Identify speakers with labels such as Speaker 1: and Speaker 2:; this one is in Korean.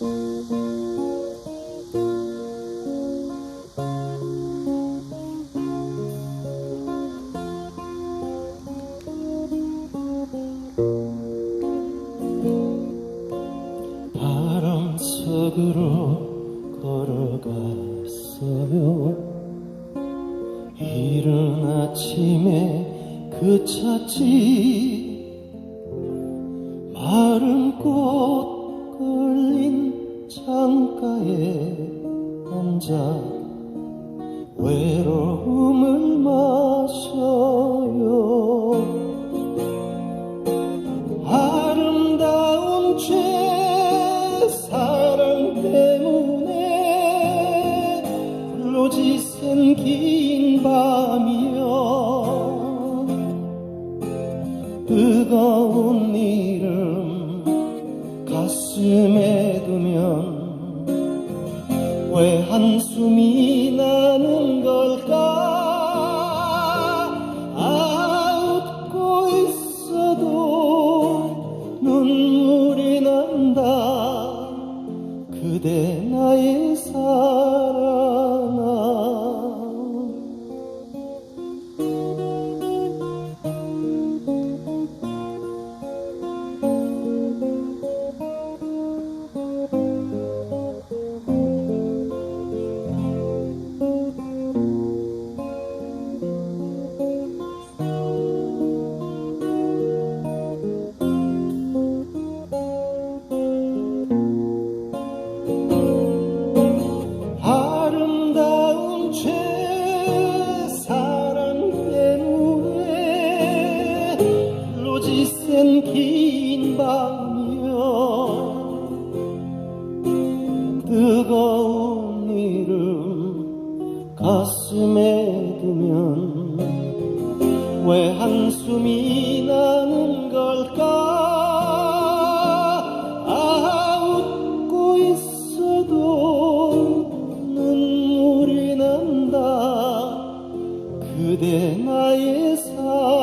Speaker 1: 바람 속으로 걸어갔어요. 이른 아침에 그쳤지 마른 꽃 창가에 앉아 외로움을 마셔요. 아름다운 죄 사랑 때문에 홀로 지샌 긴 밤이여. 뜨거운 이름 가슴에 두면 왜 한숨이 나는 걸까? 아 웃고 있어도 눈물이 난다. 그대 나의 사랑아 이름 가슴에 두면 왜 한숨이 나는 걸까? 아 웃고 있어도 눈물이 난다. 그대 나의 사랑